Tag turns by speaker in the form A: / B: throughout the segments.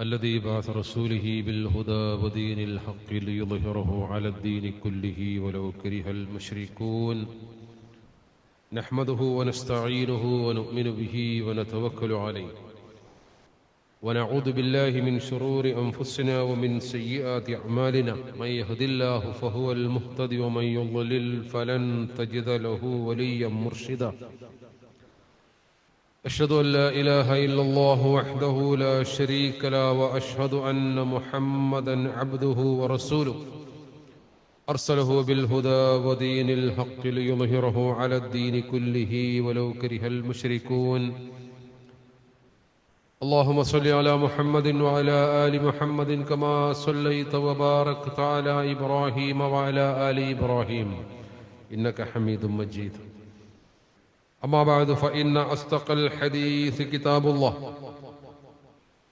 A: الذي بعث رسوله بالهدى ودين الحق ليظهره على الدين كله ولو كره المشركون. نحمده ونستعينه ونؤمن به ونتوكل عليه. ونعوذ بالله من شرور أنفسنا ومن سيئات أعمالنا. من يهد الله فهو المهتد ومن يضلل فلن تجد له وليا مرشدا. أشهد أن لا إله إلا الله وحده لا شريك له وأشهد أن محمدا عبده ورسوله. أرسله بالهدى ودين الحق ليظهره على الدين كله ولو كره المشركون. اللهم صل على محمد وعلى آل محمد كما صليت وباركت على إبراهيم وعلى آل إبراهيم. إنك حميد مجيد. أما بعد فإن أصدق الحديث كتاب الله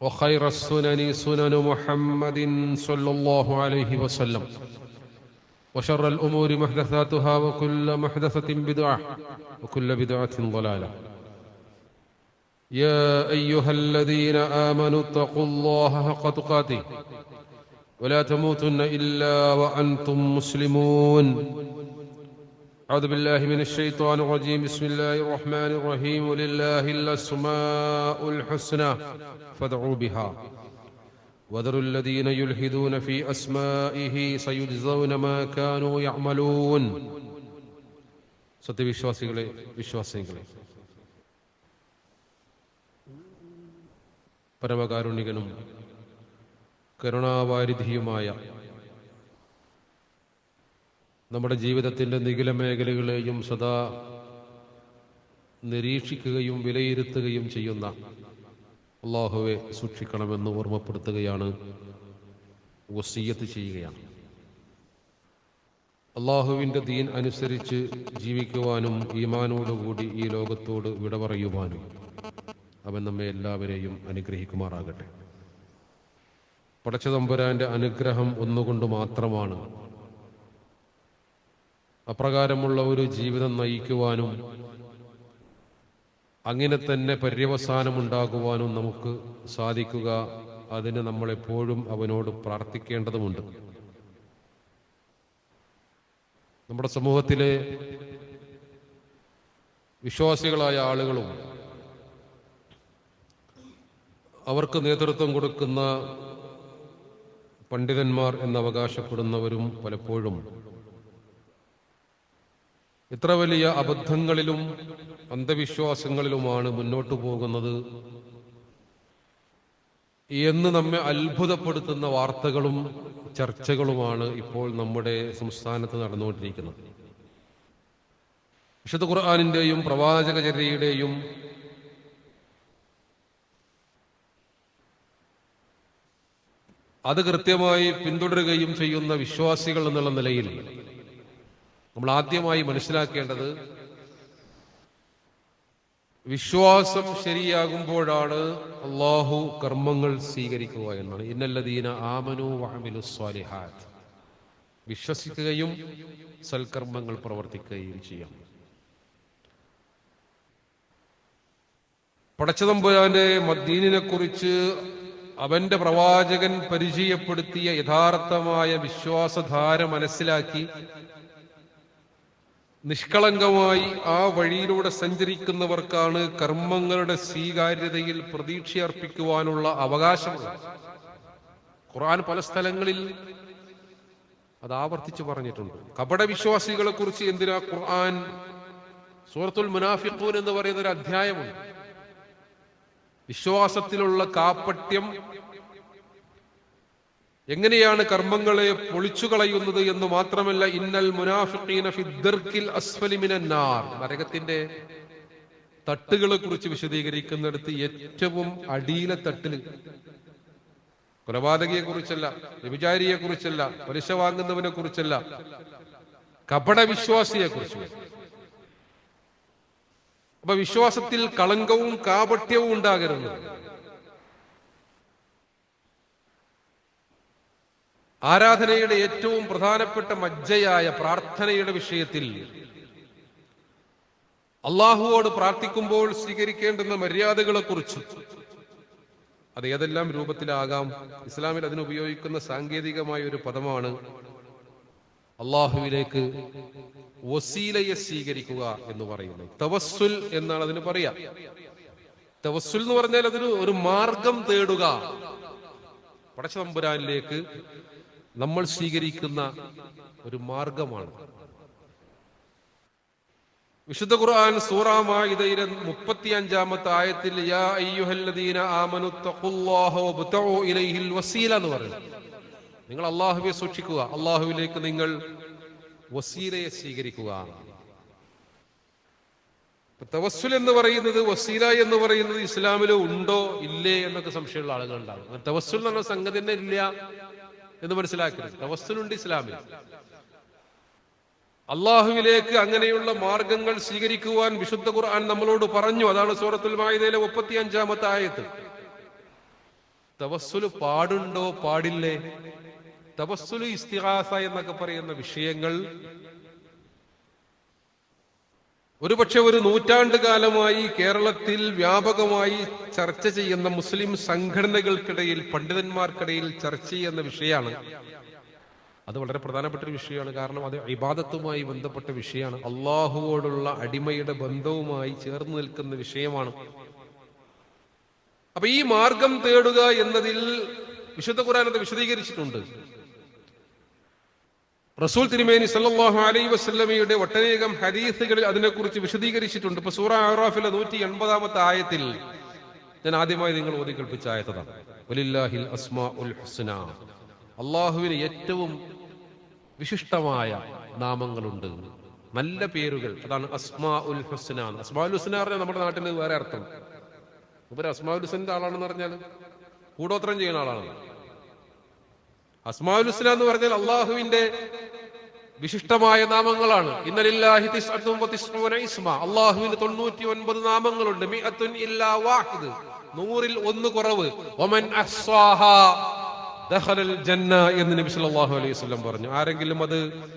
A: وخير السنن سنن محمد صلى الله عليه وسلم وشر الأمور محدثاتها وكل محدثة بدعة وكل بدعة ضلالة. يا أيها الذين آمنوا اتقوا الله حق تقاته ولا تموتن إلا وأنتم مسلمون. أعوذ بالله من الشيطان الرجيم بسم الله الرحمن الرحيم ولله الأسماء الحسنى فادعوا بها وذروا الذين يلحدون في أسمائه سيجزون ما كانوا يعملون സത്യവിശ്വാസികളെ വിശ്വാസികളെ പരമകാരുണികനും കരുണാവാരിധിയുമായ നമ്മുടെ ജീവിതത്തിന്റെ നിഖില മേഖലകളെയും സദാ നിരീക്ഷിക്കുകയും വിലയിരുത്തുകയും ചെയ്യുന്ന അള്ളാഹുവെ സൂക്ഷിക്കണമെന്ന് ഓർമ്മപ്പെടുത്തുകയാണ് വസീയത്ത് ചെയ്യുകയാണ്. അള്ളാഹുവിന്റെ ദീൻ അനുസരിച്ച് ജീവിക്കുവാനും ഈമാനോടുകൂടി ഈ ലോകത്തോട് വിട പറയുവാനും അവൻ നമ്മെ എല്ലാവരെയും അനുഗ്രഹിക്കുമാറാകട്ടെ. പടച്ചതമ്പുരാന്റെ അനുഗ്രഹം ഒന്നുകൊണ്ട് മാത്രമാണ് അപ്രകാരമുള്ള ഒരു ജീവിതം നയിക്കുവാനും അങ്ങനെ തന്നെ പര്യവസാനമുണ്ടാകുവാനും നമുക്ക് സാധിക്കുക. അതിന് നമ്മളെപ്പോഴും അവനോട് പ്രാർത്ഥിക്കേണ്ടതുമുണ്ട്. നമ്മുടെ സമൂഹത്തിലെ വിശ്വാസികളായ ആളുകളും അവർക്ക് നേതൃത്വം കൊടുക്കുന്ന പണ്ഡിതന്മാർ എന്നവകാശപ്പെടുന്നവരും പലപ്പോഴും എത്ര വലിയ അബദ്ധങ്ങളിലും അന്ധവിശ്വാസങ്ങളിലുമാണ് മുന്നോട്ടു പോകുന്നത്. എന്ന് നമ്മെ അത്ഭുതപ്പെടുത്തുന്ന വാർത്തകളും ചർച്ചകളുമാണ് ഇപ്പോൾ നമ്മുടെ സംസ്ഥാനത്ത് നടന്നുകൊണ്ടിരിക്കുന്നത്. വിശുദ്ധ ഖുർആാനിന്റെയും പ്രവാചകചര്യയുടെയും അത് കൃത്യമായി പിന്തുടരുകയും ചെയ്യുന്ന വിശ്വാസികൾ എന്നുള്ള നിലയിൽ നമ്മൾ ആദ്യമായി മനസ്സിലാക്കേണ്ടത് വിശ്വാസം ശരിയാകുമ്പോഴാണ് അള്ളാഹു കർമ്മങ്ങൾ സ്വീകരിക്കുക എന്നാണ്. ഇന്നല്ലദീന ആമനു വഹമിലു സ്വാലിഹാത്ത്. വിശ്വസിക്കുകയും സൽക്കർമ്മങ്ങൾ പ്രവർത്തിക്കുകയും ചെയ്യാം. പടച്ചതമ്പുരാന്റെ മദ്ദീനിനെ കുറിച്ച് അവന്റെ പ്രവാചകൻ പരിചയപ്പെടുത്തിയ യഥാർത്ഥമായ വിശ്വാസധാര മനസ്സിലാക്കി നിഷ്കളങ്കമായി ആ വഴിയിലൂടെ സഞ്ചരിക്കുന്നവർക്കാണ് കർമ്മങ്ങളുടെ സ്വീകാര്യതയിൽ പ്രതീക്ഷയർപ്പിക്കുവാനുള്ള അവകാശമുള്ളത്. ഖുർആൻ പല സ്ഥലങ്ങളിൽ അത് ആവർത്തിച്ചു പറഞ്ഞിട്ടുണ്ട്. കപട വിശ്വാസികളെ കുറിച്ച് എന്തിനാ ഖുർആൻ? സൂറത്തുൽ മുനാഫിഖൂൻ എന്ന് പറയുന്ന ഒരു അധ്യായമുണ്ട്. വിശ്വാസത്തിലുള്ള കാപ്പട്യം എങ്ങനെയാണ് കർമ്മങ്ങളെ പൊളിച്ചു കളയുന്നത് എന്ന് മാത്രമല്ല ഇന്നൽ മുനാഫിഖീന നരകത്തിന്റെ തട്ടുകളെ കുറിച്ച് വിശദീകരിക്കുന്നിടത്ത് ഏറ്റവും അടിയിലെ തട്ടിൽ കൊലപാതകയെ കുറിച്ചല്ല വ്യഭിചാരിയെ കുറിച്ചല്ല പലിശ വാങ്ങുന്നവനെ കുറിച്ചല്ല കപട വിശ്വാസിയെ കുറിച്ച്. അപ്പൊ വിശ്വാസത്തിൽ കളങ്കവും കാപട്യവും ഉണ്ടാകരുത്. ആരാധനയുടെ ഏറ്റവും പ്രധാനപ്പെട്ട മജ്ജയായ പ്രാർത്ഥനയുടെ വിഷയത്തിൽ അള്ളാഹുവോട് പ്രാർത്ഥിക്കുമ്പോൾ സ്വീകരിക്കേണ്ടുന്ന മര്യാദകളെ കുറിച്ച് അത് ഏതെല്ലാം രൂപത്തിലാകാം? ഇസ്ലാമിൽ അതിനുപയോഗിക്കുന്ന സാങ്കേതികമായ ഒരു പദമാണ് അള്ളാഹുവിലേക്ക് വസീലയെ സ്വീകരിക്കുക എന്ന് പറയുന്നത്. തവസ്സുൽ എന്നാണ് അതിന് പറയാ. തവസ്സുൽ എന്ന് പറഞ്ഞാൽ അതൊരു ഒരു മാർഗം തേടുക. പടച്ചതമ്പുരാനിലേക്ക് നമ്മൾ സ്വീകരിക്കുന്ന ഒരു മാർഗമാണ്. വിശുദ്ധ ഖുർആൻ സൂറാമായിതയിലെ മുപ്പത്തി അഞ്ചാമത്തെ ആയത്തിൽ യാ അയ്യുഹല്ലദീന ആമനു ഇലൈഹിൽ വസീല എന്ന് പറയുന്നു. നിങ്ങൾ അള്ളാഹുവെ സൂക്ഷിക്കുക. അള്ളാഹുവിലേക്ക് നിങ്ങൾ വസീലയെ സ്വീകരിക്കുക. തവസ്സുൽ എന്ന് പറയുന്നത് വസീല എന്ന് പറയുന്നത് ഇസ്ലാമിൽ ഉണ്ടോ ഇല്ലേ എന്നൊക്കെ സംശയമുള്ള ആളുകൾ ഉണ്ടാകും തവസ്സുൽ എന്ന സംഗതി തന്നെ ഇല്ല. എന്ന് മനസ്സിലാക്കരുത്. തവസ്സുലുണ്ട് ഇസ്ലാമിൽ. അള്ളാഹുവിലേക്ക് അങ്ങനെയുള്ള മാർഗങ്ങൾ സ്വീകരിക്കുവാൻ വിശുദ്ധ ഖുർആൻ നമ്മളോട് പറഞ്ഞു. അതാണ് സൂറത്തുൽ മായിദയിലെ മുപ്പത്തി അഞ്ചാമത്തെ ആയത്ത് തവസ്സുൽ പാടുണ്ടോ? പാടില്ലേ? തവസ്സുൽ ഇസ്തിഹാസ എന്നൊക്കെ പറയുന്ന വിഷയങ്ങൾ ഒരുപക്ഷെ ഒരു നൂറ്റാണ്ട് കാലമായി കേരളത്തിൽ വ്യാപകമായി ചർച്ച ചെയ്യുന്ന മുസ്ലിം സംഘടനകൾക്കിടയിൽ പണ്ഡിതന്മാർക്കിടയിൽ ചർച്ച ചെയ്യുന്ന വിഷയമാണ്. അത് വളരെ പ്രധാനപ്പെട്ട ഒരു വിഷയമാണ്. കാരണം അത് ഇബാദത്തുമായി ബന്ധപ്പെട്ട വിഷയമാണ്. അള്ളാഹുവോടുള്ള അടിമയുടെ ബന്ധവുമായി ചേർന്ന് നിൽക്കുന്ന വിഷയമാണ്. അപ്പൊ ഈ മാർഗം തേടുക എന്നതിൽ വിശുദ്ധ അത് വിശദീകരിച്ചിട്ടുണ്ട്. റസൂൽ തിരുമേനി സല്ലാഹു അലൈ വസല്ലമയുടെ ഒട്ടനേകം ഹദീസുകളിൽ അതിനെക്കുറിച്ച് വിശദീകരിച്ചിട്ടുണ്ട്. ഇപ്പൊ സൂറ അറാഫിലെ നൂറ്റി എൺപതാമത്തെ ആയത്തിൽ ഞാൻ ആദ്യമായി നിങ്ങൾ ഓതി കേൾപ്പിച്ച ആയത്തതാണ് അള്ളാഹുവിന് ഏറ്റവും വിശിഷ്ടമായ നാമങ്ങളുണ്ട്. നല്ല പേരുകൾ. അതാണ് അസ്മാ ഉൽ ഹുസ്ന. അസ്മാ ഉൽ ഹുസ്ന പറഞ്ഞാൽ നമ്മുടെ നാട്ടിൽ വേറെ അർത്ഥം. ഇവർ അസ്മാ ഉൽ ഹുസ്നന്റെ ആളാണെന്ന് പറഞ്ഞാൽ കൂടോത്രം ചെയ്യുന്ന ആളാണ്. അസ്മാ ഉൽ ഹുസ്ന എന്ന് പറഞ്ഞാൽ അള്ളാഹുവിന്റെ വിശിഷ്ടമായ നാമങ്ങളാണ്. ഇന്നലില്ലാഹി ഇസ്മ. അള്ളാഹുവിന് തൊണ്ണൂറ്റി ഒൻപത് നാമങ്ങളുണ്ട് വാഹിദ്. നൂറിൽ ഒന്ന് കുറവ്. ഒമൻ ജന്ന എന്ന് നബി സല്ലല്ലാഹു അലൈഹി വസല്ലം പറഞ്ഞു. ആരെങ്കിലും അത്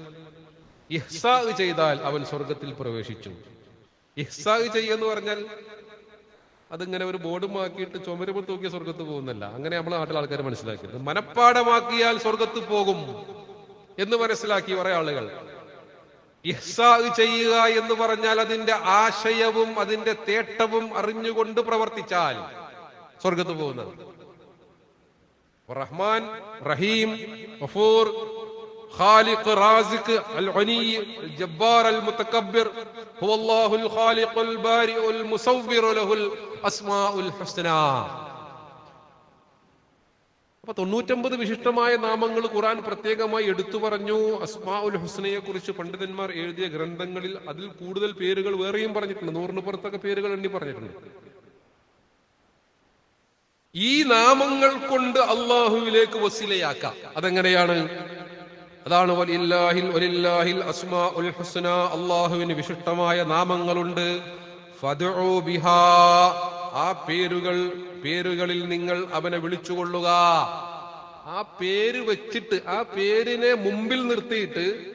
A: ഇഹ്സാ ചെയ്താൽ അവൻ സ്വർഗത്തിൽ പ്രവേശിച്ചു. ഇഹ്സാ ചെയ്യുക പറഞ്ഞാൽ അതിങ്ങനെ ഒരു ബോർഡുമാക്കിയിട്ട് ചുമരുമ്പോൾ തൂക്കിയ സ്വർഗത്ത് പോകുന്നല്ല. അങ്ങനെ നമ്മളെ നാട്ടിലെ ആൾക്കാർ മനസ്സിലാക്കിയത്. മനപ്പാടമാക്കിയാൽ സ്വർഗത്ത് പോകും. എന്ന് മനസ്സിലാക്കി കുറെ ആളുകൾ. ഇഹ്സാഹ് ചെയ്യുക എന്ന് പറഞ്ഞാൽ അതിന്റെ ആശയവും അതിന്റെ തേട്ടവും അറിഞ്ഞുകൊണ്ട് പ്രവർത്തിച്ചാൽ സ്വർഗത്ത് പോകുന്നത്. റഹ്മാൻ റഹീം ഗഫൂർ ഖാലിഖ് റാസിഖ് അൽ ഗനി ജബ്ബാർ അൽ മുതകബ്ബിർ ഹുവല്ലാഹുൽ ഖാലിഖുൽ ബാരിഉൽ മുസവ്വിറു ലഹുൽ അസ്മാഉൽ അപ്പൊ തൊണ്ണൂറ്റമ്പത് വിശിഷ്ടമായ നാമങ്ങൾ ഖുറാൻ പ്രത്യേകമായി എടുത്തു പറഞ്ഞു. അസ്മാ ഉൽ ഹുസ്നയെ കുറിച്ച് പണ്ഡിതന്മാർ എഴുതിയ ഗ്രന്ഥങ്ങളിൽ അതിൽ കൂടുതൽ പേരുകൾ വേറെയും പറഞ്ഞിട്ടുണ്ട്. നൂറിന് പുറത്തൊക്കെ പേരുകൾ എണ്ണി പറഞ്ഞിട്ടുണ്ട്. ഈ നാമങ്ങൾ കൊണ്ട് അള്ളാഹുവിലേക്ക് വസിലയാക്കാം. അതെങ്ങനെയാണ്? അതാണ് അള്ളാഹുവിന് വിശിഷ്ടമായ നാമങ്ങളുണ്ട്. ബിഹാ. ആ പേരുകൾ പേരുകളിൽ നിങ്ങൾ അവനെ വിളിച്ചുകൊള്ളുക. ആ പേര് വെച്ചിട്ട് ആ പേരിനെ മുമ്പിൽ നിർത്തിയിട്ട്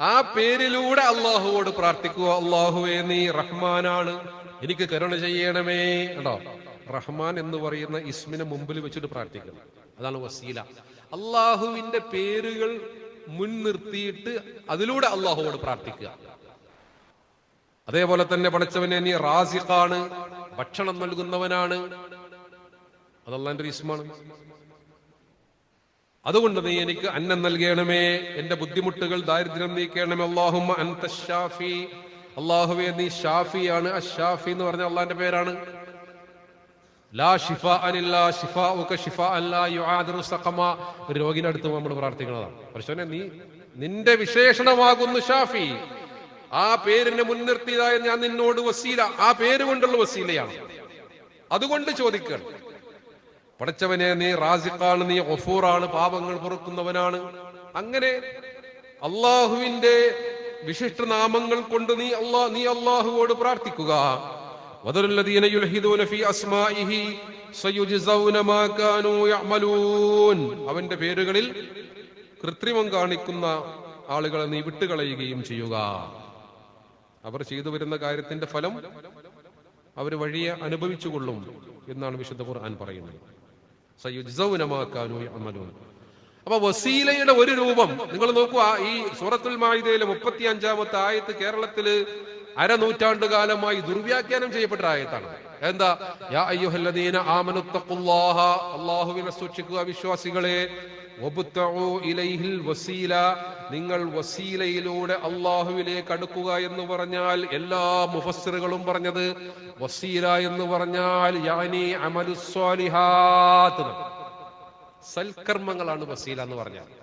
A: ആ പേരിലൂടെ അള്ളാഹുവോട് പ്രാർത്ഥിക്കുക. അള്ളാഹുവേ നീ റഹ്മാനാണ്. എനിക്ക് കരുണ ചെയ്യണമേ. കേട്ടോ റഹ്മാൻ എന്ന് പറയുന്ന ഇസ്മിനെ മുമ്പിൽ വെച്ചിട്ട് പ്രാർത്ഥിക്കണം. അതാണ് വസീല. അള്ളാഹുവിന്റെ പേരുകൾ മുൻനിർത്തിയിട്ട് അതിലൂടെ അള്ളാഹുവോട് പ്രാർത്ഥിക്കുക. അതേപോലെ തന്നെ പഠിച്ചവനെ നീ റാസിഖാണ്. ഭക്ഷണം നൽകുന്നവനാണ്. അതല്ലാന്റെ ഇസ്മാണ് അതുകൊണ്ട് നീ എനിക്ക് അന്നം നൽകണമേ. എന്റെ ബുദ്ധിമുട്ടുകൾ ദാരിദ്ര്യം നീക്കണമേ. അള്ളാഹുമ്മ അൻത ഷാഫി. അള്ളാഹുവെ നീ ഷാഫിയാണ്. അഷാഫി എന്ന് പറഞ്ഞ അള്ളാന്റെ പേരാണ്. ലാ ഷിഫ അനില്ല ഷിഫ ഒക്കെ ഷിഫ അല്ല യുആദിറു സഖമ. അടുത്ത് നമ്മൾ പ്രാർത്ഥിക്കുന്നതാണ് പക്ഷേ നീ നിന്റെ വിശേഷണമാകുന്നു ഷാഫി. ആ പേരിനെ മുൻനിർത്തിയതായ ഞാൻ നിന്നോട് വസീല. ആ പേര് കൊണ്ടുള്ള വസീലയാണ്. അതുകൊണ്ട് ചോദിക്കുക പഠിച്ചവനെ നീ റാസിഖാണ് നീ ഒഫൂറാണ് പാപങ്ങൾ പൊറുക്കുന്നവനാണ്. അങ്ങനെ അള്ളാഹുവിന്റെ വിശിഷ്ട നാമങ്ങൾ കൊണ്ട് നീ അള്ളാ നീ അള്ളാഹുവോട് പ്രാർത്ഥിക്കുക. അവന്റെ പേരുകളിൽ കൃത്രിമം കാണിക്കുന്ന ആളുകളെ നീ വിട്ടുകളയുകയും ചെയ്യുക. അവർ ചെയ്തു വരുന്ന കാര്യത്തിന്റെ ഫലം അവർ വഴിയെ അനുഭവിച്ചു കൊള്ളും എന്നാണ് വിശുദ്ധ ഖുർആൻ പറയുന്നത്. സയുജ്സൗനമാക്കാനു അമലൂൻ അപ്പൊ വസീലയുടെ ഒരു രൂപം നിങ്ങൾ നോക്കുക ഈ സൂറത്തുൽ മായിദയിലെ മുപ്പത്തി അഞ്ചാമത്തെ ആയത്ത് കേരളത്തിൽ അരനൂറ്റാണ്ട് കാലമായി ദുർവ്യാഖ്യാനം ചെയ്യപ്പെട്ട ആയത്താണ്. എന്താ യാ അയ്യുഹല്ലദീന അല്ലാഹുവിനെ സൂക്ഷിക്കുക വിശ്വാസികളെ ഇലൈഹിൽ വസീല. നിങ്ങൾ വസീലയിലൂടെ അള്ളാഹുവിലേക്ക് അടുക്കുക എന്ന് പറഞ്ഞാൽ എല്ലാ മുഫസ്സിറുകളും പറഞ്ഞത് വസീല എന്ന് പറഞ്ഞാൽ യാനി. സൽക്കർമ്മങ്ങളാണ് വസീല എന്ന് പറഞ്ഞാൽ.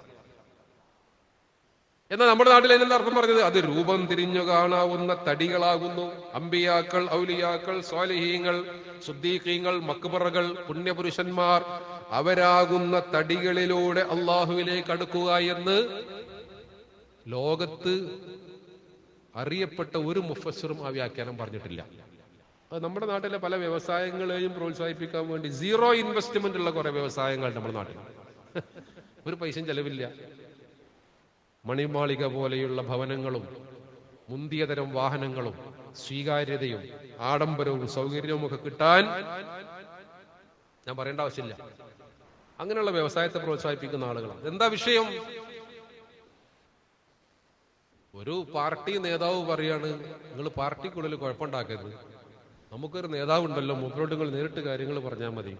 A: എന്നാൽ നമ്മുടെ നാട്ടിൽ അതിനെന്താ അർത്ഥം പറഞ്ഞത്? അത് രൂപം തിരിഞ്ഞു കാണാവുന്ന തടികളാകുന്നു. അമ്പിയാക്കൾ ഔലിയാക്കൾ സ്വാലിഹീങ്ങൾ സുദ്ദീഖീങ്ങൾ മക്ബറകൾ പുണ്യപുരുഷന്മാർ അവരാകുന്ന തടികളിലൂടെ അള്ളാഹുവിലേക്ക് അടുക്കുക എന്ന് ലോകത്ത് അറിയപ്പെട്ട ഒരു മുഫസറും ആ വ്യാഖ്യാനം പറഞ്ഞിട്ടില്ല. അത് നമ്മുടെ നാട്ടിലെ പല വ്യവസായങ്ങളെയും പ്രോത്സാഹിപ്പിക്കാൻ വേണ്ടി സീറോ ഇൻവെസ്റ്റ്മെന്റ് ഉള്ള കുറെ വ്യവസായങ്ങൾ നമ്മുടെ നാട്ടിൽ. ഒരു പൈസയും ചെലവില്ല. മണിമാളിക പോലെയുള്ള ഭവനങ്ങളും മുന്തിയതരം വാഹനങ്ങളും സ്വീകാര്യതയും ആഡംബരവും സൗകര്യവും ഒക്കെ കിട്ടാൻ ഞാൻ പറയേണ്ട ആവശ്യമില്ല. അങ്ങനെയുള്ള വ്യവസായത്തെ പ്രോത്സാഹിപ്പിക്കുന്ന ആളുകളാണ്. എന്താ വിഷയം? ഒരു പാർട്ടി നേതാവ് പറയാണ് നിങ്ങൾ പാർട്ടിക്കുള്ളിൽ കുഴപ്പമുണ്ടാക്കരുത്. നമുക്കൊരു നേതാവുണ്ടല്ലോ മുമ്പോട്ട് നിങ്ങൾ നേരിട്ട് കാര്യങ്ങൾ പറഞ്ഞാൽ മതി.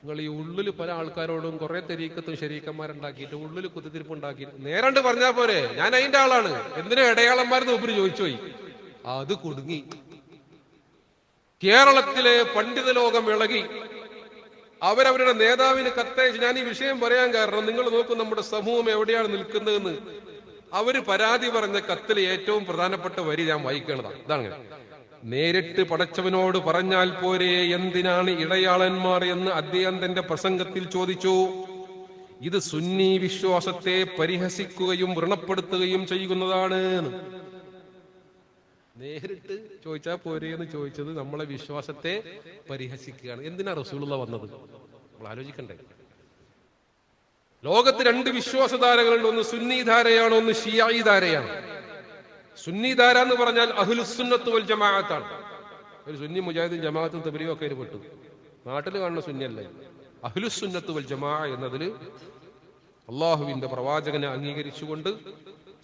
A: നിങ്ങൾ ഈ ഉള്ളിൽ പല ആൾക്കാരോടും കുറെ തെരീക്കത്തും ശരീക്കന്മാരുണ്ടാക്കിയിട്ട് ഉള്ളിൽ കുത്തിത്തിരിപ്പ് ഉണ്ടാക്കി നേരണ്ട് പറഞ്ഞാൽ പോരെ. ഞാൻ അതിന്റെ ആളാണ്. എന്തിനാ ഇടയാളന്മാരെന്ന് ഉപരി ചോദിച്ചു പോയി? അത് കുടുങ്ങി. കേരളത്തിലെ പണ്ഡിത ലോകം ഇളകി. അവരവരുടെ നേതാവിന് കത്തയച്ച് ഞാൻ ഈ വിഷയം പറയാൻ കാരണം നിങ്ങൾ നോക്കും നമ്മുടെ സമൂഹം എവിടെയാണ് നിൽക്കുന്നതെന്ന്. അവർ പരാതി പറഞ്ഞ കത്തിലെ ഏറ്റവും പ്രധാനപ്പെട്ട വരി ഞാൻ വായിക്കേണ്ടതാണ്. ഇതാണ്. നേരിട്ട് പടച്ചവനോട് പറഞ്ഞാൽ പോരെ എന്തിനാണ് ഇടയാളന്മാർ എന്ന് അദ്ദേഹം തന്റെ പ്രസംഗത്തിൽ ചോദിച്ചു. ഇത് സുന്നി വിശ്വാസത്തെ പരിഹസിക്കുകയും വ്രണപ്പെടുത്തുകയും ചെയ്യുന്നതാണ്. നേരിട്ട് ചോദിച്ചാൽ പോരെ എന്ന് ചോദിച്ചത് നമ്മളെ വിശ്വാസത്തെ പരിഹസിക്കുകയാണ്. എന്തിനാ റസൂലുള്ള വന്നത്? നമ്മൾ ആലോചിക്കണ്ടേ. ലോകത്ത് രണ്ട് വിശ്വാസധാരകളുണ്ട്. ഒന്ന് സുന്നി ധാരയാണ് ഒന്ന് ഷിയായി ധാരയാണ് സുന്നി ധാര എന്ന് പറഞ്ഞാൽ അഹുലുസുന്നത്ത് ജമാഅത്താണ്. ഒരു സുന്നി മുജാഹിദും ജമാഅത്തും തബരിയും ഒക്കെ പെട്ടു. നാട്ടിൽ കാണുന്ന സുന്നിയല്ല? അഹുലുസുന്നത്ത് വൽ ജമാ എന്നതിൽ അള്ളാഹുവിന്റെ പ്രവാചകനെ അംഗീകരിച്ചുകൊണ്ട്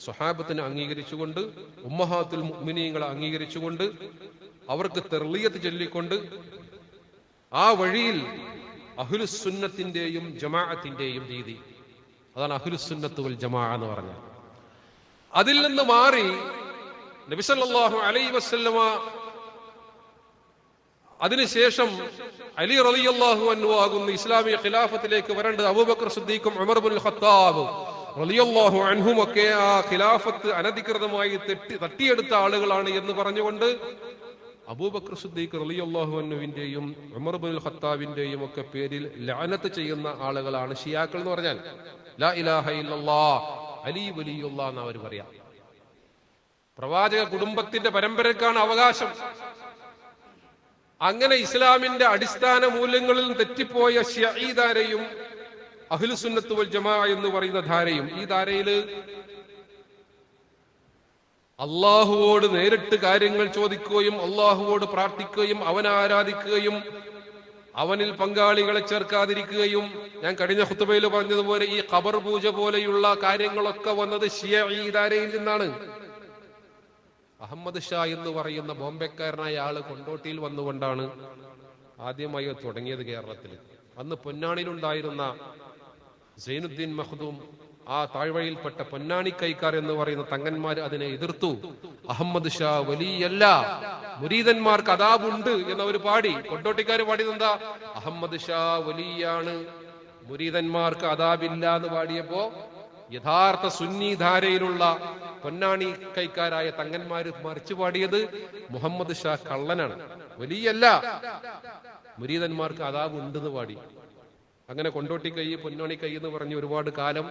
A: സ്വഹാബത്തിനെ അംഗീകരിച്ചുകൊണ്ട് ഉമ്മഹാത്തുൽ മുഅ്മിനീങ്ങളെ അംഗീകരിച്ചുകൊണ്ട് അവർക്ക് തെർലിയത്ത് ചൊല്ലിക്കൊണ്ട് ആ വഴിയിൽ അഹുലുസുന്നത്തിന്റെയും ജമാഅത്തിന്റെയും രീതി. അതാണ് അഹുലുസുന്നത്ത് വൽ ജമാ എന്ന് പറഞ്ഞത്. അതിൽ നിന്ന് മാറി നബിസല്ലാഹു അലൈ വസ്ലമ അതിനുശേഷം അലി റളിയല്ലാഹു അൻഹു ആകുന്ന ഇസ്ലാമിക ഖിലാഫത്തിലേക്ക് വരേണ്ടത് അബൂബക്കർ സുദ്ദീഖും ഖത്താബും ഖത്താബ്. റളിയല്ലാഹു അൻഹും ഒക്കെ ആ ഖിലാഫത്ത് അനധികൃതമായി തെറ്റി തട്ടിയെടുത്ത ആളുകളാണ് എന്ന് പറഞ്ഞുകൊണ്ട് അബൂബക്കർ സിദ്ദീഖ് റളിയല്ലാഹു അൻഹുവിന്റെയും ഉമർ ബുൽ ഖത്താബിന്റെയും ഒക്കെ പേരിൽ ലാനത്ത് ചെയ്യുന്ന ആളുകളാണ് ഷിയാക്കൾ എന്ന് പറഞ്ഞാൽ. ലാ ഇലാഹ ഇല്ലല്ലാ അലി വലിയുള്ള എന്ന് അവർ പറയാം. പ്രവാചക കുടുംബത്തിന്റെ പരമ്പരക്കാണ് അവകാശം. അങ്ങനെ ഇസ്ലാമിന്റെ അടിസ്ഥാന മൂല്യങ്ങളിൽ തെറ്റിപ്പോയ ഷിഈ ധാരയും അഹ്ലുസുന്നത്ത് വൽ ജമാ എന്ന് പറയുന്ന ധാരയും ഈ ധാരയിൽ അള്ളാഹുവോട് നേരിട്ട് കാര്യങ്ങൾ ചോദിക്കുകയും അള്ളാഹുവോട് പ്രാർത്ഥിക്കുകയും അവനെ ആരാധിക്കുകയും അവനിൽ പങ്കാളികളെ ചേർക്കാതിരിക്കുകയും ഞാൻ കഴിഞ്ഞ ഹുത്തുബയിൽ പറഞ്ഞതുപോലെ ഈ ഖബർ പൂജ പോലെയുള്ള കാര്യങ്ങളൊക്കെ വന്നത് ഷിയ ഈ ധാരയിൽ നിന്നാണ്. അഹമ്മദ് ഷാ എന്ന് പറയുന്ന ബോംബെക്കാരനായ ആൾ കൊണ്ടോട്ടിയിൽ വന്നുകൊണ്ടാണ് ആദ്യമായി തുടങ്ങിയത് കേരളത്തിൽ അന്ന് പൊന്നാണിയിലുണ്ടായിരുന്ന സൈനുദ്ദീൻ മഹ്ദൂം ആ താഴ്വഴിയിൽപ്പെട്ട പൊന്നാണി കൈക്കാർ എന്ന് പറയുന്ന തങ്ങന്മാർ അതിനെ എതിർത്തു. അഹമ്മദ് ഷാ വലിയല്ല. മുരീതന്മാർക്ക് അതാബുണ്ട് എന്നവർ പാടി. കൊണ്ടോട്ടിക്കാർ പാടിയത് എന്താ അഹമ്മദ് ഷാ വലിയാണ്. മുരീതന്മാർക്ക് അതാബില്ല എന്ന് പാടിയപ്പോ യഥാർത്ഥ സുന്നി ധാരയിലുള്ള പൊന്നാണി കൈക്കാരായ തങ്ങന്മാര് മറിച്ചു പാടിയത് മുഹമ്മദ് ഷാ കള്ളനാണ്. വലിയല്ല. മുരീതന്മാർക്ക് അതാബ് പാടി. അങ്ങനെ കൊണ്ടോട്ടി കൈ പൊന്നോണി കൈ എന്ന് പറഞ്ഞ് ഒരുപാട് കാലം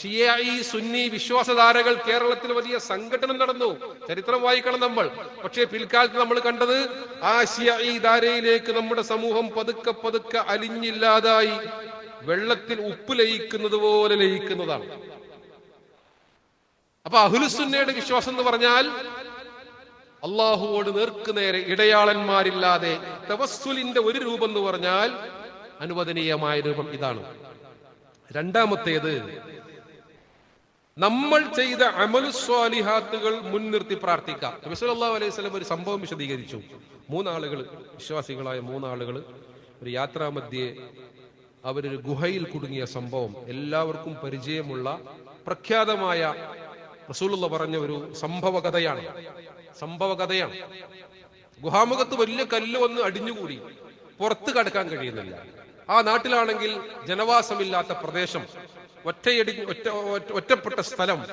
A: ഷിയായി സുന്നി വിശ്വാസധാരകൾ കേരളത്തിൽ വലിയ സംഘടന നടന്നു. ചരിത്രം വായിക്കണം നമ്മൾ. പക്ഷേ പിൽക്കാലത്ത് നമ്മൾ കണ്ടത് ആ ഷിയായി ധാരയിലേക്ക് നമ്മുടെ സമൂഹം പതുക്കെ പതുക്കെ അലിഞ്ഞില്ലാതായി. വെള്ളത്തിൽ ഉപ്പ് ലയിക്കുന്നത് പോലെ ലയിക്കുന്നതാണ്. അപ്പൊ അഹുലുസുന്നയുടെ വിശ്വാസം എന്ന് പറഞ്ഞാൽ അള്ളാഹുവോട് നേർക്കുനേരെ ഇടയാളന്മാരില്ലാതെ തവസ്സുലിന്റെ ഒരു രൂപം എന്ന് പറഞ്ഞാൽ അനുവദനീയമായ രൂപം ഇതാണ്. രണ്ടാമത്തേത് നമ്മൾ ചെയ്ത അമലുസ്വാലിഹാത്തുകൾ മുൻനിർത്തി പ്രാർത്ഥിക്കാം അലൈഹി വസല്ലം ഒരു സംഭവം വിശദീകരിച്ചു. മൂന്നാളുകൾ വിശ്വാസികളായ മൂന്നാളുകൾ ഒരു യാത്രാമധ്യേ അവരൊരു ഗുഹയിൽ കുടുങ്ങിയ സംഭവം എല്ലാവർക്കും പരിചയമുള്ള പ്രഖ്യാതമായ റസൂലുള്ള പറഞ്ഞ ഒരു സംഭവ കഥയാണ് സംഭവ കഥയാണ് ഗുഹാമുഖത്ത് വലിയ കല്ല് വന്ന് അടിഞ്ഞുകൂടി. പുറത്ത് കടക്കാൻ കഴിയുന്നില്ല. ആ നാട്ടിലാണെങ്കിൽ ജനവാസമില്ലാത്ത പ്രദേശം ഒറ്റയടി ഒറ്റ ഒറ്റ- ഒറ്റപ്പെട്ട സ്ഥലം.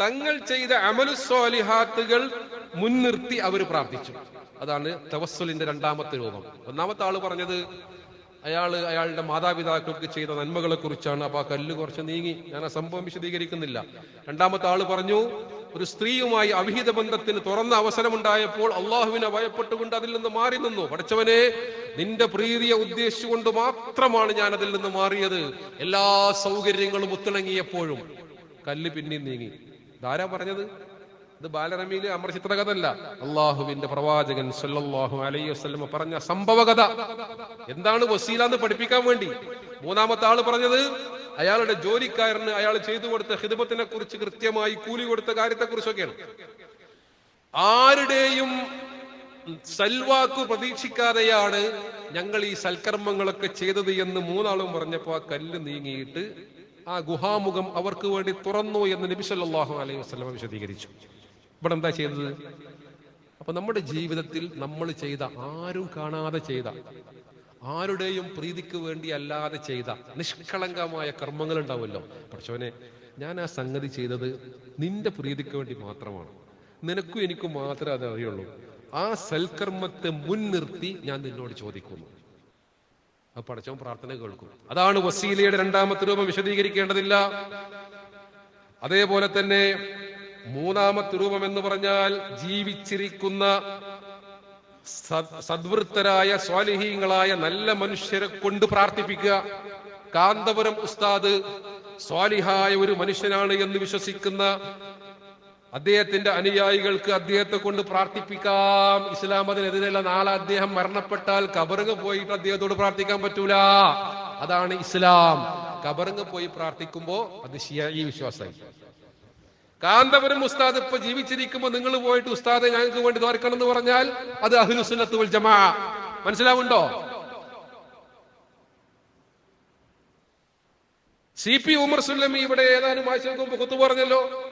A: തങ്ങൾ ചെയ്ത അമലുസ്വാലിഹാത്തുകൾ മുൻനിർത്തി അവർ പ്രാർത്ഥിച്ചു. അതാണ് തവസ്സുലിന്റെ രണ്ടാമത്തെ രൂപം. ഒന്നാമത്തെ ആൾ പറഞ്ഞത് അയാൾ അയാളുടെ മാതാപിതാക്കൾക്ക് ചെയ്ത നന്മകളെ കുറിച്ചാണ് അപ്പൊ ആ കല്ല് കുറച്ച് നീങ്ങി. ഞാൻ ആ സംഭവം വിശദീകരിക്കുന്നില്ല. രണ്ടാമത്തെ ആൾ പറഞ്ഞു ഒരു സ്ത്രീയുമായി അവിഹിത ബന്ധത്തിന് തുറന്ന അവസരമുണ്ടായപ്പോൾ അള്ളാഹുവിനെ ഭയപ്പെട്ടുകൊണ്ട് അതിൽ നിന്ന് മാറി നിന്നു. പഠിച്ചവനെ നിന്റെ പ്രീതിയെ ഉദ്ദേശിച്ചുകൊണ്ട് മാത്രമാണ് ഞാൻ അതിൽ നിന്ന് മാറിയത്. എല്ലാ സൗകര്യങ്ങളും ഒത്തിണങ്ങിയപ്പോഴും കല്ല് പിന്നെയും നീങ്ങി. ധാരാ പറഞ്ഞത്? ഇത് ബാലരമിയിലെ അമർ ചിത്രകഥല്ല അള്ളാഹുവിന്റെ പ്രവാചകൻ സല്ലാഹു അലൈഹി വസ്ലമ പറഞ്ഞ സംഭവകഥ. എന്താണ് വസീല എന്ന് പഠിപ്പിക്കാൻ വേണ്ടി? മൂന്നാമത്തെ ആൾ പറഞ്ഞത് അയാളുടെ ജോലിക്കാരന് അയാൾ ചെയ്തു കൊടുത്ത ഹിതബത്തിനെ കുറിച്ച് കൃത്യമായി കൂലി കൊടുത്ത കാര്യത്തെക്കുറിച്ചൊക്കെയാണ്. ആരുടെയും സൽവാക്കു പ്രതീക്ഷിക്കാതെയാണ് ഞങ്ങൾ ഈ സൽക്കർമ്മങ്ങളൊക്കെ ചെയ്തത് എന്ന് മൂന്നാളും പറഞ്ഞപ്പോ ആ കല്ല് നീങ്ങിയിട്ട് ആ ഗുഹാമുഖം അവർക്ക് വേണ്ടി തുറന്നു എന്ന് നബി സല്ലല്ലാഹു അലൈഹി വസ്ലമ വിശദീകരിച്ചു. ഇവിടെ എന്താ ചെയ്തത്? അപ്പൊ നമ്മുടെ ജീവിതത്തിൽ നമ്മൾ ചെയ്ത ആരും കാണാതെ ചെയ്ത ആരുടെയും പ്രീതിക്ക് വേണ്ടി അല്ലാതെ ചെയ്ത നിഷ്കളങ്കമായ കർമ്മങ്ങൾ ഉണ്ടാവുമല്ലോ പക്ഷവനെ ഞാൻ ആ സംഗതി ചെയ്തത് നിന്റെ പ്രീതിക്ക് വേണ്ടി മാത്രമാണ്. നിനക്കും എനിക്കും മാത്രമേ അത് അറിയുള്ളൂ. ആ സൽക്കർമ്മത്തെ മുൻനിർത്തി ഞാൻ നിന്നോട് ചോദിക്കുന്നു. അത് പടച്ചവൻ പ്രാർത്ഥന കേൾക്കും. അതാണ് വസീലയുടെ രണ്ടാമത്തെ രൂപം വിശദീകരിക്കേണ്ടതില്ല. അതേപോലെ തന്നെ മൂന്നാമത്തെ രൂപം എന്ന് പറഞ്ഞാൽ ജീവിച്ചിരിക്കുന്ന സദ്വൃത്തരായ സ്വാലിഹീങ്ങളായ നല്ല മനുഷ്യരെ കൊണ്ട് പ്രാർത്ഥിപ്പിക്കുക. കാന്തപുരം ഉസ്താദ് സ്വാലിഹായ ഒരു മനുഷ്യനാണ് എന്ന് വിശ്വസിക്കുന്ന അദ്ദേഹത്തിന്റെ അനുയായികൾക്ക് അദ്ദേഹത്തെ കൊണ്ട് പ്രാർത്ഥിപ്പിക്കാം. ഇസ്ലാം അതിനെതിരല്ല നാളെ അദ്ദേഹം മരണപ്പെട്ടാൽ കബറങ്ങ് പോയിട്ട് അദ്ദേഹത്തോട് പ്രാർത്ഥിക്കാൻ പറ്റൂല. അതാണ് ഇസ്ലാം. കബറങ്ങ് പോയി പ്രാർത്ഥിക്കുമ്പോ അത് ഷിയായി വിശ്വാസമായി കാന്തപുരം ഉസ്താദ് ഇപ്പൊ ജീവിച്ചിരിക്കുമ്പോ നിങ്ങൾ പോയിട്ട് ഉസ്താദെ ഞങ്ങൾക്ക് വേണ്ടി തോർക്കണം എന്ന് പറഞ്ഞാൽ അത് അഹ്ലുസുന്നത്ത് ജമാ. മനസ്സിലാവുണ്ടോ? സി പി ഉമർ സുല്ലമി ഇവിടെ ഏതാനും ആഴ്ച മുമ്പ് കുത്തു പറഞ്ഞല്ലോ.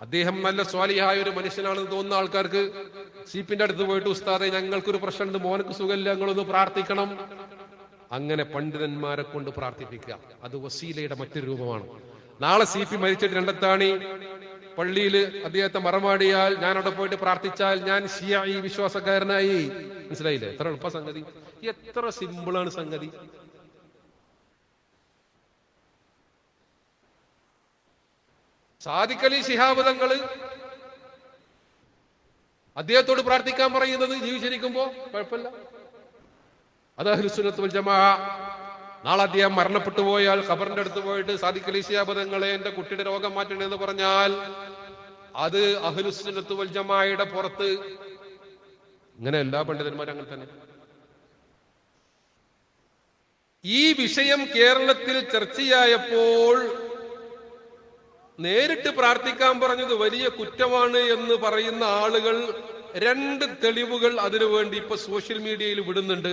A: അദ്ദേഹം നല്ല സ്വാലിയായ ഒരു മനുഷ്യനാണെന്ന് തോന്നുന്ന ആൾക്കാർക്ക് സീപ്പിന്റെ അടുത്ത് പോയിട്ട് ഉസ്താദെ ഞങ്ങൾക്കൊരു പ്രശ്നമുണ്ട് മോനക്ക് സുഖമില്ല ഞങ്ങളൊന്ന് പ്രാർത്ഥിക്കണം. അങ്ങനെ പണ്ഡിതന്മാരെ കൊണ്ട് പ്രാർത്ഥിപ്പിക്കുക. അത് വസീലയുടെ മറ്റൊരു രൂപമാണ്. നാളെ സി പി മരിച്ചിട്ട് രണ്ടത്താണി. പള്ളിയിൽ അദ്ദേഹത്തെ മറമാടിയാൽ ഞാൻ അവിടെ പോയിട്ട് പ്രാർത്ഥിച്ചാൽ ഞാൻ ഷിയായി വിശ്വാസക്കാരനായി. മനസ്സിലായില്ലേ? എത്ര എളുപ്പ സംഗതി. എത്ര സിമ്പിളാണ് സംഗതി. സാദിഖലി ശിഹാബ് തങ്ങൾ അദ്ദേഹത്തോട് പ്രാർത്ഥിക്കാൻ പറയുന്നത് ജീവിച്ചിരിക്കുമ്പോ കുഴപ്പമില്ല. അത് അഹ്ലുസുന്നത്ത് വൽ ജമാ നാളെ അദ്ദേഹം മരണപ്പെട്ടു പോയാൽ ഖബറിന്റെ അടുത്ത് പോയിട്ട് സാദിഖലി ശിഹാബ് എന്റെ കുട്ടിയുടെ രോഗം മാറ്റണേ എന്ന് പറഞ്ഞാൽ അത് അഹ്ലുസുന്നത്ത് വൽ ജമായുടെ പുറത്ത് ഇങ്ങനെ എല്ലാ പണ്ഡിതന്മാരും അങ്ങനെ തന്നെ. ഈ വിഷയം കേരളത്തിൽ ചർച്ചയായപ്പോൾ നേരിട്ട് പ്രാർത്ഥിക്കാൻ പറഞ്ഞത് വലിയ കുറ്റമാണ് എന്ന് പറയുന്ന ആളുകൾ രണ്ട് തെളിവുകൾ അതിനു വേണ്ടി ഇപ്പൊ സോഷ്യൽ മീഡിയയിൽ വിടുന്നുണ്ട്.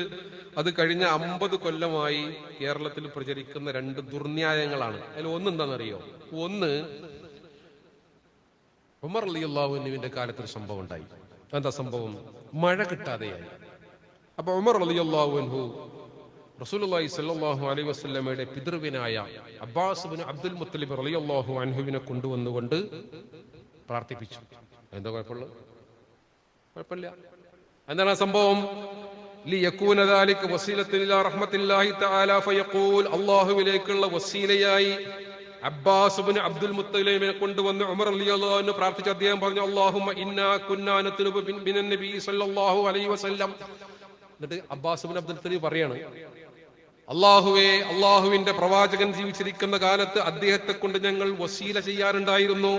A: അത് കഴിഞ്ഞ അമ്പത് കൊല്ലമായി കേരളത്തിൽ പ്രചരിക്കുന്ന രണ്ട് ദുർന്യായങ്ങളാണ്. അതിൽ ഒന്ന് എന്താണെന്നറിയോ ഒന്ന് ഉമർ അലി അള്ളാഹുവിന്റെ കാലത്ത് ഒരു സംഭവം ഉണ്ടായി. എന്താ സംഭവം? മഴ കിട്ടാതെയായി. അപ്പൊ ഉമർ അലി അള്ളാഹുഹു റസൂലുള്ളാഹി സ്വല്ലല്ലാഹു അലൈഹി വസല്ലമയുടെ പിതൃവിനായ അബ്ബാസ് അബ്ദുൽ മുത്തലിബ് റളിയല്ലാഹു അൻഹുവിനെ കൊണ്ടുവന്നുകൊണ്ട് പ്രാർത്ഥിപ്പിച്ചു. എന്താ കുഴപ്പമുള്ളത്? കുഴപ്പമില്ല. എന്താണ് ആ സംഭവം? ലിയകൂന ദാലിക വസീലത്തുൻ ഇലാ റഹ്മത്തില്ലാഹി തആല ഫയഖൂൽ അല്ലാഹുവിലേക്കുള്ള വസീലയായി അബ്ബാസ് ഇബ്നു അബ്ദുൽ മുത്തലിബിനെ കൊണ്ടുവന്ന് ഉമർ റളിയല്ലാഹു അൻഹു പ്രാർത്ഥിച്ച അദ്ദേഹം പറഞ്ഞു അല്ലാഹുമ്മ ഇന്നാ കുന്നാ നത്ലുബു ബിൻ- നബി സല്ലല്ലാഹു അലൈഹി വസല്ലം. എന്നിട്ട് അബ്ബാസ് ഇബ്നു അബ്ദുൽ മുത്തലിബ് പറയാണ് അള്ളാഹുവെ അള്ളാഹുവിന്റെ പ്രവാചകൻ ജീവിച്ചിരിക്കുന്ന കാലത്ത് അദ്ദേഹത്തെ കൊണ്ട് ഞങ്ങൾ വസീല ചെയ്യാറുണ്ടായിരുന്നു.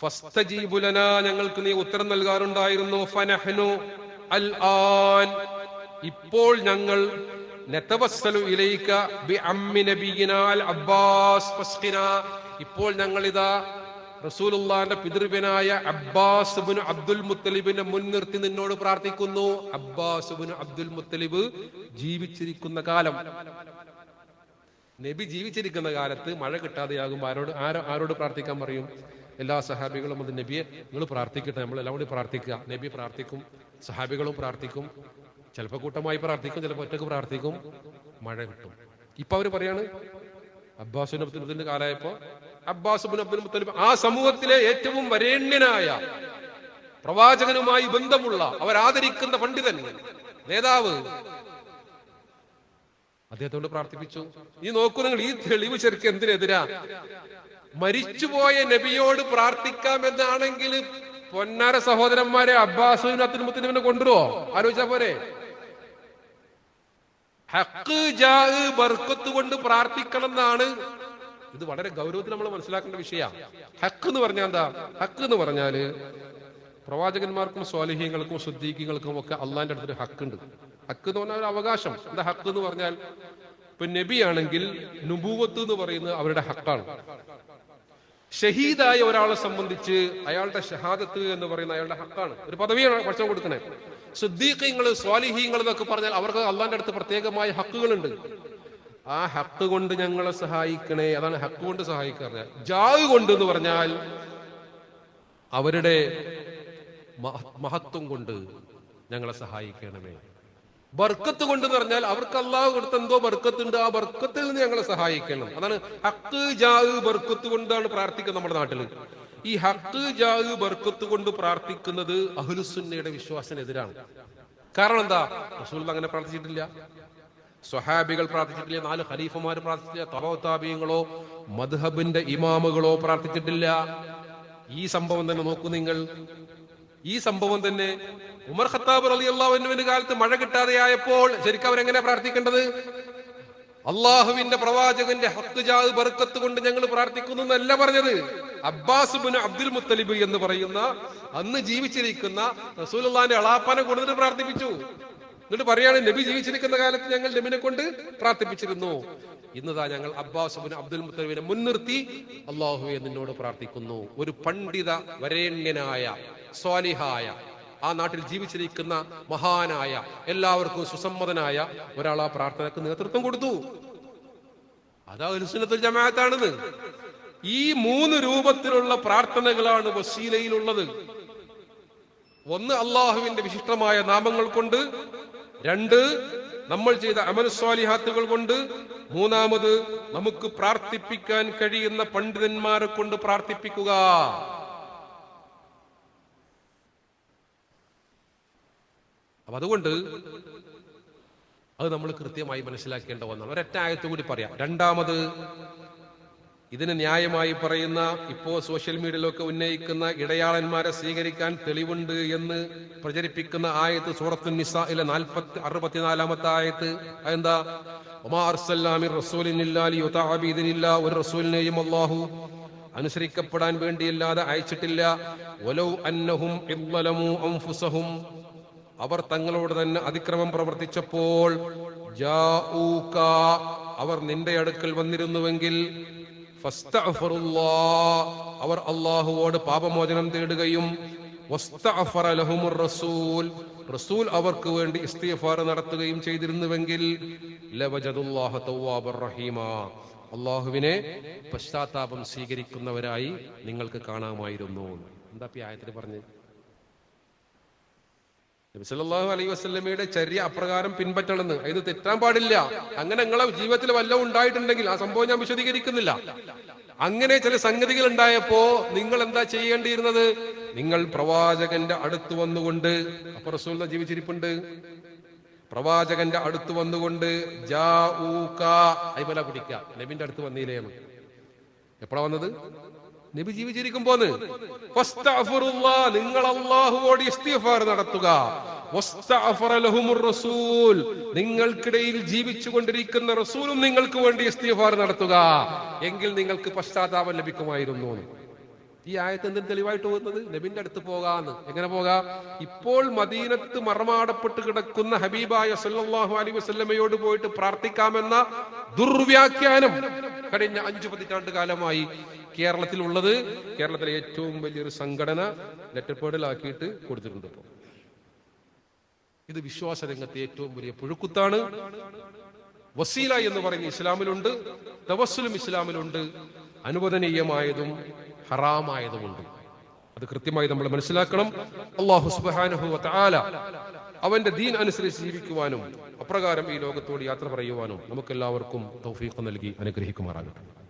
A: ഫസ്തജീബുലന ഞങ്ങൾക്ക് നീ ഉത്തരം നൽകാറുണ്ടായിരുന്നു. ഫനഹ്നു അൽ ആൻ. ഇപ്പോൾ ഞങ്ങൾ ഇപ്പോൾ ഞങ്ങൾ ഇതാ റസൂലുള്ളാന്റെ പിതൃവനായ അബ്ബാസ് അബ്ദുൽ മുത്തലിബിനെ മുൻനിർത്തി നിന്നോട് പ്രാർത്ഥിക്കുന്നു. അബ്ബാസ് അബ്ദുൽ മുത്തലിബ് ജീവിച്ചിരിക്കുന്ന കാലം. നബി ജീവിച്ചിരിക്കുന്ന കാലത്ത് മഴ കിട്ടാതെയാകുമ്പോൾ ആരോട് ആരോ ആരോട് പ്രാർത്ഥിക്കാൻ പറയും? എല്ലാ സഹാബികളും അത് നബിയെ നിങ്ങൾ പ്രാർത്ഥിക്കട്ടെ നമ്മൾ എല്ലാം കൂടി പ്രാർത്ഥിക്കുക. നബി പ്രാർത്ഥിക്കും സഹാബികളും പ്രാർത്ഥിക്കും ചിലപ്പോൾ കൂട്ടമായി പ്രാർത്ഥിക്കും ചിലപ്പോൾ ഒറ്റയ്ക്ക് പ്രാർത്ഥിക്കും മഴ കിട്ടും. ഇപ്പൊ അവർ പറയാണ് അബ്ബാസ് അബ്ദുൽ കാലമായപ്പോ അബ്ബാസ് ബിൻ അബ്ദുൽ മുത്തലിബ് ആ സമൂഹത്തിലെ ഏറ്റവും വരേണ്യനായ പ്രവാചകനുമായി ബന്ധമുള്ള അവരാദരിക്കുന്ന പണ്ഡിതൻ നേതാവ് അദ്ദേഹത്തോട് പ്രാർത്ഥിപ്പിച്ചു. ഈ നോക്കൂ നിങ്ങൾ ഈ തെളിവ് ശരിക്ക് എന്തിനെതിരാ? മരിച്ചുപോയ നബിയോട് പ്രാർത്ഥിക്കാം എന്നാണെങ്കിൽ പൊന്നാര സഹോദരന്മാരെ അബ്ബാസുവിനും അബ്ദുൽ മുത്തലിബിനെ കൊണ്ടുവരുമോ ആലോചിച്ചാ പോരെ. ബർക്കത്ത് കൊണ്ട് പ്രാർത്ഥിക്കണം എന്നാണ് ഇത് വളരെ ഗൗരവത്തിൽ നമ്മൾ മനസ്സിലാക്കേണ്ട വിഷയമാണ് ഹക്ക് എന്ന് പറഞ്ഞാൽ എന്താ? ഹക്ക് എന്ന് പറഞ്ഞാൽ പ്രവാചകന്മാർക്കും സ്വാലിഹ്യങ്ങൾക്കും ശുദ്ധീകങ്ങൾക്കും ഒക്കെ അള്ളാന്റെ അടുത്തൊരു ഹക്കുണ്ട് ഹക്ക് എന്ന് പറഞ്ഞാൽ ഒരു അവകാശം. എന്താ ഹക്ക് എന്ന് പറഞ്ഞാൽ? ഇപ്പൊ നബിയാണെങ്കിൽ നുബൂവത്ത് എന്ന് പറയുന്നത് അവരുടെ ഹക്കാണ്. ഷഹീദായ ഒരാളെ സംബന്ധിച്ച് അയാളുടെ ഷഹാദത്ത് എന്ന് പറയുന്ന അയാളുടെ ഹക്കാണ്. ഒരു പദവിയാണ് പഠിച്ചു കൊടുക്കണേ സുദ്ദീഖ്യങ്ങൾ സ്വാലിഹീങ്ങൾ എന്നൊക്കെ പറഞ്ഞാൽ അവർക്ക് അള്ളാന്റെ അടുത്ത് പ്രത്യേകമായ ഹക്കുകളുണ്ട്. ആ ഹക്ക് കൊണ്ട് ഞങ്ങളെ സഹായിക്കണേ. അതാണ് ഹക്ക് കൊണ്ട് സഹായിക്കാറ് ജാവ് കൊണ്ട് എന്ന് പറഞ്ഞാൽ അവരുടെ മഹത്വം കൊണ്ട് ഞങ്ങളെ സഹായിക്കണമേ. ബർക്കത്ത് കൊണ്ടെന്ന് പറഞ്ഞാൽ അവർക്ക് അള്ളാഹു കൊടുത്ത എന്തോ ബർക്കത്തുണ്ട്. ആ ബർക്കത്തിൽ നിന്ന് ഞങ്ങളെ സഹായിക്കണം. അതാണ് ഹക്ക് ജാഹ് ബർക്കത്ത് കൊണ്ടാണ് പ്രാർത്ഥിക്കുന്നത് നമ്മുടെ നാട്ടിൽ ഈ ഹക്ക് ജാഹ് ബർക്കത്ത് കൊണ്ട് പ്രാർത്ഥിക്കുന്നത് അഹുലുസുന്നയുടെ വിശ്വാസത്തിനെതിരാണ്. കാരണം എന്താ? റസൂൽ അങ്ങനെ പ്രാർത്ഥിച്ചിട്ടില്ല. സ്വഹാബികൾ പ്രാർത്ഥിച്ചിട്ടില്ല. നാല് ഖലീഫമാർ പ്രാർത്ഥിച്ചിട്ടില്ല. തബോതാബിയങ്ങളോ മദ്ഹബിന്റെ ഇമാമുകളോ പ്രാർത്ഥിച്ചിട്ടില്ല. ഈ സംഭവം തന്നെ നോക്കൂ നിങ്ങൾ. ഈ സംഭവം തന്നെ ഉമർ ഖത്താബ് അലി അള്ളാഹുവിന്റെ കാലത്ത് മഴ കിട്ടാതെയായപ്പോൾ ശരിക്കും അവരെങ്ങനെ പ്രാർത്ഥിക്കേണ്ടത്? അള്ളാഹുവിന്റെ പ്രവാചകന്റെ ഹത്തുജാത് ബർക്കത്ത് കൊണ്ട് ഞങ്ങൾ പ്രാർത്ഥിക്കുന്നു എന്നല്ല പറഞ്ഞത്. അബ്ബാസ് ബിൻ അബ്ദുൽ മുത്തലിബ് എന്ന് പറയുന്ന അന്ന് ജീവിച്ചിരിക്കുന്ന റസൂലുള്ളാന്റെ അളാപ്പാനെ കൊണ്ടുവന്ന് പ്രാർത്ഥിപ്പിച്ചു. എന്നിട്ട് പറയാണ് നബി ജീവിച്ചിരിക്കുന്ന കാലത്ത് ഞങ്ങൾ നബിനെ കൊണ്ട് പ്രാർത്ഥിപ്പിച്ചിരുന്നു. ഇന്നതാ ഞങ്ങൾ അബ്ബാസ് ബിൻ അബ്ദുൽ മുത്തലിബിനെ മുൻനിർത്തി അള്ളാഹുവെ നിന്നോട് പ്രാർത്ഥിക്കുന്നു. ഒരു പണ്ഡിത വരേണ്യനായ സ്വാലിഹായ ആ നാട്ടിൽ ജീവിച്ചിരിക്കുന്ന മഹാനായ എല്ലാവർക്കും സുസമ്മതനായ ഒരാൾ ആ പ്രാർത്ഥനക്ക് നേതൃത്വം കൊടുത്തു. അതാ ഒരു സുനത്തു ജമാഅത്താണെന്ന് ഈ മൂന്ന് രൂപത്തിലുള്ള പ്രാർത്ഥനകളാണ് വസീലയിലുള്ളത്. ഒന്ന് അള്ളാഹുവിന്റെ വിശിഷ്ടമായ നാമങ്ങൾ കൊണ്ട്. രണ്ട് നമ്മൾ ചെയ്ത അമനുസ്വാലിഹാത്തുകൾ കൊണ്ട്. മൂന്നാമത് നമുക്ക് പ്രാർത്ഥിപ്പിക്കാൻ കഴിയുന്ന പണ്ഡിതന്മാരെ കൊണ്ട് പ്രാർത്ഥിപ്പിക്കുക. അപ്പൊ അതുകൊണ്ട് അത് നമ്മൾ കൃത്യമായി മനസ്സിലാക്കേണ്ട ഒന്നാണ്. ഒരൊറ്റ ആയത്ത് കൂടി പറയാം. രണ്ടാമത് ഇതിന് ന്യായമായി പറയുന്ന ഇപ്പോ സോഷ്യൽ മീഡിയയിലൊക്കെ ഉന്നയിക്കുന്ന ഇടയാളന്മാരെ സ്വീകരിക്കാൻ തെളിവുണ്ട് എന്ന് പ്രചരിപ്പിക്കുന്ന ആയത്ത് സൂറത്തു നിസായിലെ നാൽപ്പത്തി അറുപത്തിനാലാമത്തെ ആയത്ത്. അതെന്താ? ഒരു അല്ലാഹു അനുസരിക്കപ്പെടാൻ വേണ്ടിയല്ലാതെ അയച്ചിട്ടില്ല. അന്നഹും അവർ തങ്ങളോട് തന്നെ അതിക്രമം പ്രവർത്തിച്ചപ്പോൾ അവർ നിന്റെ അടുക്കൽ വന്നിരുന്നുവെങ്കിൽ അവർ അള്ളാഹുവോട് പാപമോചനം തേടുകയും റസൂൽ റസൂൽ അവർക്ക് വേണ്ടി ഇസ്തിഗ്ഫാർ നടത്തുകയും ചെയ്തിരുന്നുവെങ്കിൽ അള്ളാഹുവിനെ പശ്ചാത്താപം സ്വീകരിക്കുന്നവരായി നിങ്ങൾക്ക് കാണാമായിരുന്നു. എന്താ ഈ ആയത്തിൽ പറഞ്ഞത്? നബിസല്ലാഹു അലൈഹി വസ്ലമയുടെ ചര്യ അപ്രകാരം പിൻപറ്റണമെന്ന്. ഇത് തെറ്റാൻ പാടില്ല. അങ്ങനെ നിങ്ങളെ ജീവിതത്തിൽ വല്ലതും ഉണ്ടായിട്ടുണ്ടെങ്കിൽ ആ സംഭവം ഞാൻ വിശദീകരിക്കുന്നില്ല. അങ്ങനെ ചില സംഗതികൾ ഉണ്ടായപ്പോ നിങ്ങൾ എന്താ ചെയ്യേണ്ടിയിരുന്നത്? നിങ്ങൾ പ്രവാചകന്റെ അടുത്ത് വന്നുകൊണ്ട് അപ്പൊ ജീവിച്ചിരിപ്പുണ്ട്. പ്രവാചകന്റെ അടുത്ത് വന്നുകൊണ്ട് ജാ പിടിക്ക നബിന്റെ അടുത്ത് വന്നീലേ എപ്പോഴാ വന്നത്? നബി ജീവിച്ചിരിക്കും പോന്ന് നിങ്ങൾ അള്ളാഹുവോട് ഇസ്തിഗ്ഫാർ നടത്തുക. നിങ്ങൾക്കിടയിൽ ജീവിച്ചു കൊണ്ടിരിക്കുന്ന റസൂലും നിങ്ങൾക്ക് വേണ്ടി ഇസ്തിഗ്ഫാർ നടത്തുക. എങ്കിൽ നിങ്ങൾക്ക് പശ്ചാത്താപം ലഭിക്കുമായിരുന്നു. ഈ ആയത്ത് എന്തിന് തെളിവായിട്ട് പോകുന്നത്? നബിന്റെ അടുത്ത് പോകാന്ന്. എങ്ങനെ പോകാം? ഇപ്പോൾ മദീനത്ത് മറമാടപ്പെട്ട് കിടക്കുന്ന ഹബീബായ സല്ലാഹു അലൈഹി വസ്ല്ലമയോട് പോയിട്ട് പ്രാർത്ഥിക്കാമെന്ന ദുർവ്യാഖ്യാനം കഴിഞ്ഞ അഞ്ചു പതിറ്റാണ്ട് കാലമായി കേരളത്തിലുള്ളത് കേരളത്തിലെ ഏറ്റവും വലിയൊരു സംഘടന ലെറ്റർ പേഡിലാക്കിയിട്ട് കൊടുത്തിട്ടുണ്ട് ഇപ്പോൾ ഇത് വിശ്വാസ രംഗത്തെ ഏറ്റവും വലിയ പുഴുക്കുത്താണ്. വസീല എന്ന് പറയുന്ന ഇസ്ലാമിലുണ്ട് തവസ്സുലും ഇസ്ലാമിലുണ്ട്. അനുവദനീയമായതും ഹറാമായതുമുണ്ട്. അത് കൃത്യമായി നമ്മൾ മനസ്സിലാക്കണം. അള്ളാഹു സുബ്ഹാനഹു വതആല അവന്റെ ദീൻ അനുസരിച്ച് ജീവിക്കുവാനും അപ്രകാരം ഈ ലോകത്തോട് യാത്ര പറയുവാനും നമുക്കെല്ലാവർക്കും തൗഫീഖ് നൽകി അനുഗ്രഹിക്കുമാറാകട്ടെ.